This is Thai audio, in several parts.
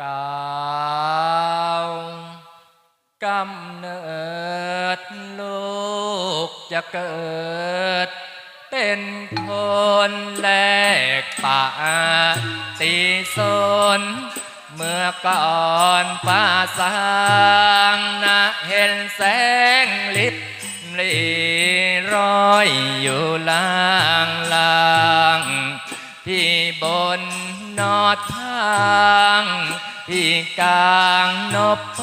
กาวกำเนิดลูกจะเกิด เป็นคนแลกป่าตีสนเมื่อก่อนฟ้าสางนะเห็นแสงลิบลีร้อยอยู่ล่า ดทางที่กลางนบพ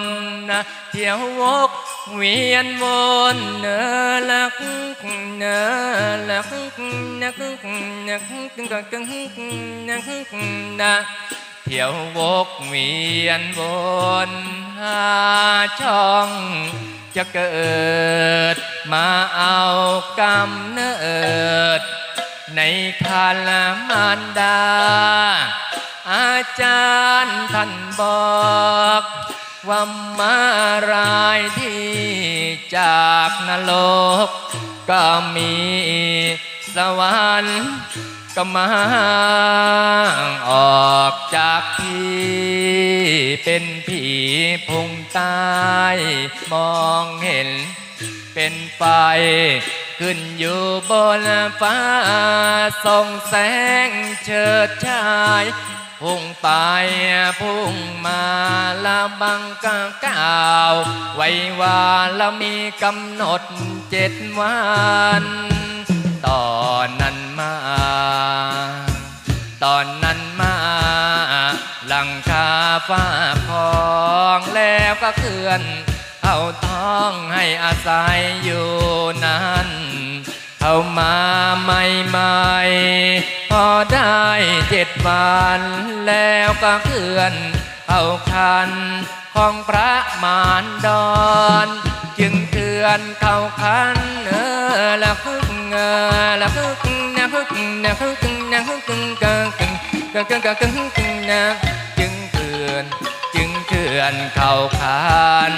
ลนเที่ยววกเวียนวนเนอลักเนอลักนักนักนักนักนักเที่ยววกเวียนวนหาช่องจะเกิดมาเอากำเนิด ในคันมารดา อาจารย์ท่านบอกว่ามารายที่จากนรก ก็มีสวรรค์ก็มาออกจากที่เป็นผีพุงใต้มองเห็นเป็นไฟ ขึ้นอยู่บนฟ้าส่องแสงเฉิดฉายพุ่งไปพุ่งมาละบังกาก้าวไว้ว่าละมีกำหนดเจ็ดวันตอนนั้นมา ตอนนั้นมาหลังคาฟ้าพองแล้วก็เคลื่อน เอาท้องให้อาศัยอยู่นั้นเอามาใหม่ๆพอได้เจ็ดวันแล้วก็เคลื่อนเอาคันของพระมารดอนจึงเตือนเข้าคันเออละพึกเออละพึกนะพึกนะพึกนะพึกกะกึ่งกะกึ่งกะกึ่งกึ่งนะจึงเตือนจึงเถื่อนเข้าคาน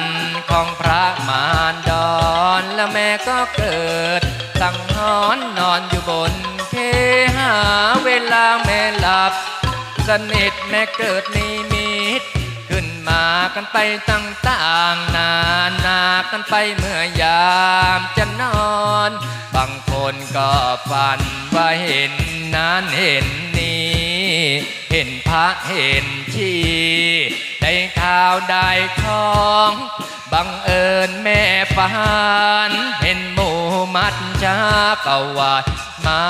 แล้วแม่ก็เกิดสังหอนนอนอยู่บนเคหาเวลาแม่หลับ สนิทแม่เกิดนิมิตขึ้นมากันไปต่างๆนานากันไปเมื่อยามจะนอน บางคนก็ฝันว่าเห็นนั้นเห็นนี้ เห็นพระเห็นชีได้ข่าวได้ของ บังเอิญแม่ฝันเห็นหมูมัดชากวาดมา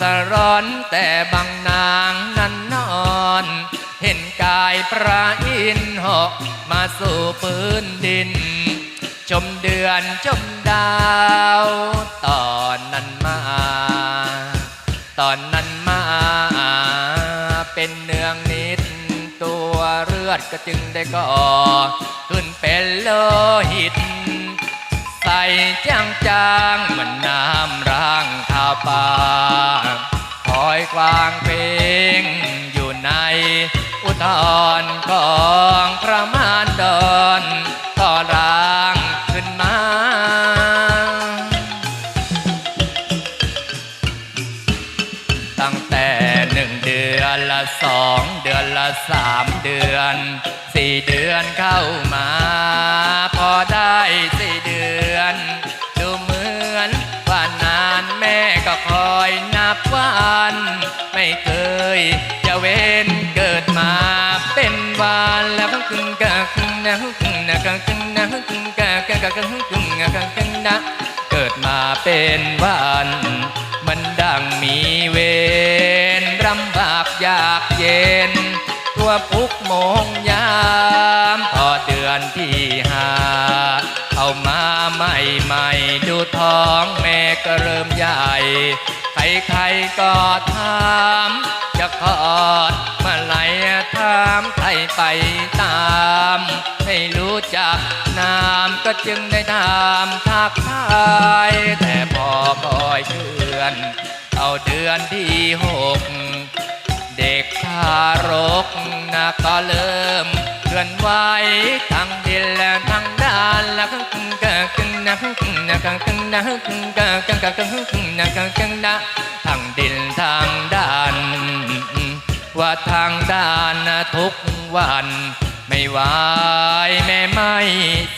สร้อนแต่บางนางนั้นนอน เห็นกายพระอินหอกมาสู่พื้นดินชมเดือนชมดาวตอนนั้นมา ตอนนั้นมาเป็นเนืองนิดตัวเลือดก็จึงได้ก่อขึ้นเป็นโลหิต ใส่จางจางๆเหมือนน้ำร่างทาปาคอยกวางเพลงอยู่ใน อุทธรของพระมารดอน เป็นวัน มันดังมีเวรรำบากยากเย็น ตัวพุกโมงยามพอเดือนที่ห้าเอามาใหม่ใหม่ๆดูท้องแม่ก็เริ่มใหญ่ ใครๆก็ถามจะคลอดเมื่อไหรถามใครไปตาม ไม่รู้จักนาม ก็จึงได้ถามทักทาย แต่พอคอยเคลื่อน เอาเดือนที่หก เด็กทารกนะก็เริ่มเคลื่อนไหวทั้งดินและทั้งด้านและกึ่งกะกึ่งนะกึ่งนะกึ่งนะกึ่งกะกึ่งกะกึ่งกึ่งนะกึ่งนะทั้งดินทั้งด้าน ว่าทางด้านทุกวัน ไม่ไหวแม่ไม่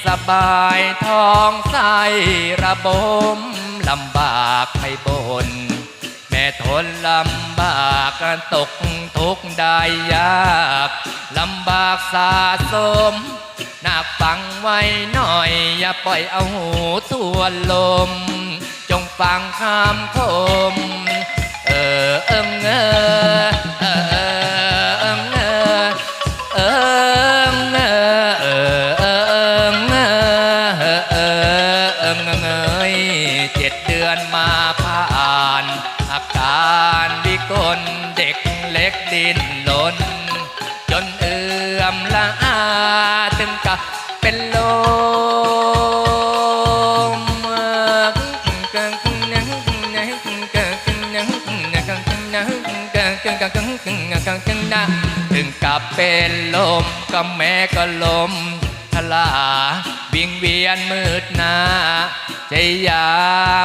สบายท้องไส้ระบมลำบากให้บนแม่ทนลำบากตกทุกข์ได้ยากลำบากสะสมหนักฟังไว้หน่อย อย่าปล่อยเอาหูทวนลม จงฟังคำคม เออเอิงเออ กเล็กดินหลนจนเอื่อมละอาถึงกับเป็นลมถึงกับเป็นลมก็แม่ก็ลมทลาวิ่งเวียนมืดหนาใจยา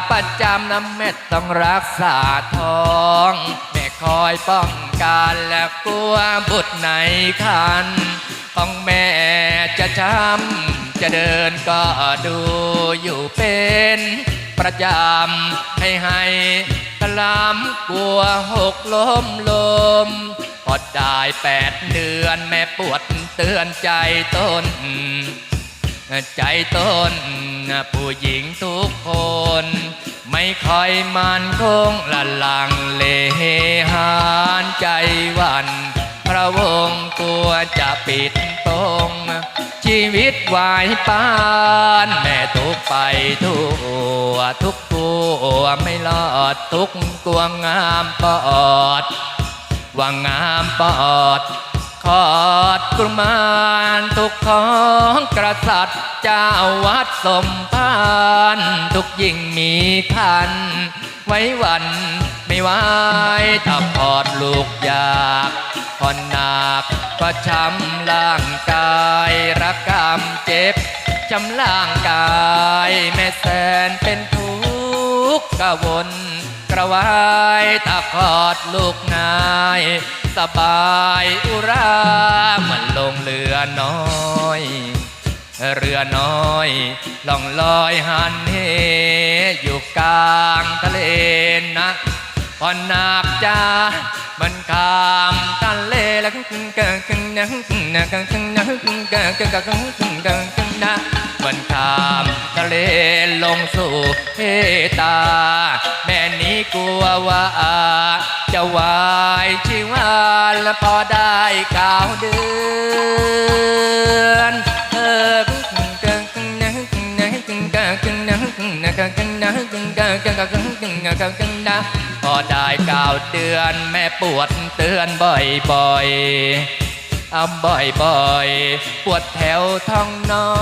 ประจำน้ำเม็ดต้องรักษาท้อง แม่คอยป้อง กันและกลัวบุตรในคันของแม่จะช้ำจะเดินก็ดูอยู่เป็นประจำให้ให้กลำกลัวหกล้มลมพอได้แปดเดือนแม่ปวดเตือนใจต้น ใจต้นผู้หญิงทุกคน ไม่ค่อยมันคงละลังเลหานใจวัน พระวงกลัวจะปิดตรงชีวิตวายปานแม่ทุกไปทั่วทุกตัวไม่รอดทุกกลัวงามปอดว่างามปอด ขอดกรุมานทุกของกษัตริย์เจ้าวัดสมพานทุกยิ่งมีคัน ไว้วันไม่ไหวถ้าพอดลูกอยากพอนหนักก็ช้ำร่างกายรักกรรมเจ็บช้ำร่างกายแม่แสนเป็นทุก ข์กะวนกระวายตาคอดลูกนาย สบายอุราเหมือนลงเรือน้อย เรือน้อยล่องลอยหันเหอยู่กลางทะเลนะพอนักจ้ามันขามทะเลแล้วกึ่งกึ่งกึ่งนะกึ่งนะกึ่งกึ่งนะกึ่งกึ่งกึ่งกึ่งกึ่ง กึ่งกึ่งนะมันข้ามทะเลลงสู่เพตา แม่นี้กลัวว่าจะวายชีวาและพอได้เก้าเดือนเออพอได้เก้าเดือน แม่ปวดเตือนบ่อยๆ เอาบ่อยๆ ปวดแถวท้องน้อ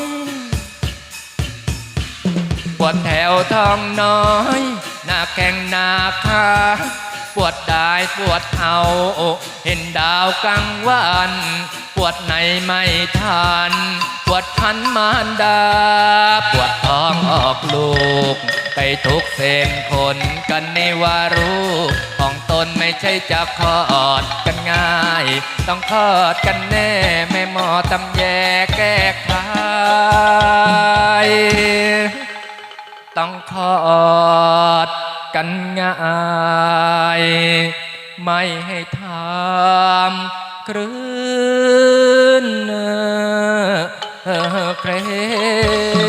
ยปวดแถวท้องน้อย หน้าแข้งหน้าขาปวดได้ปวดเอาเห็นดาวกลางวัน ปวดในไม่ทัน ปวดพันมารดา ปวดท้องออกลูก ไปทุกเส้นคนกันนี่ว่ารู้ของตนไม่ใช่จะคลอดกันง่าย ต้องคลอดกันแน่แม่หมอตำแยแก้ไขต้องคลอดกันง่ายไม่ให้ทำครื่นเออ เครง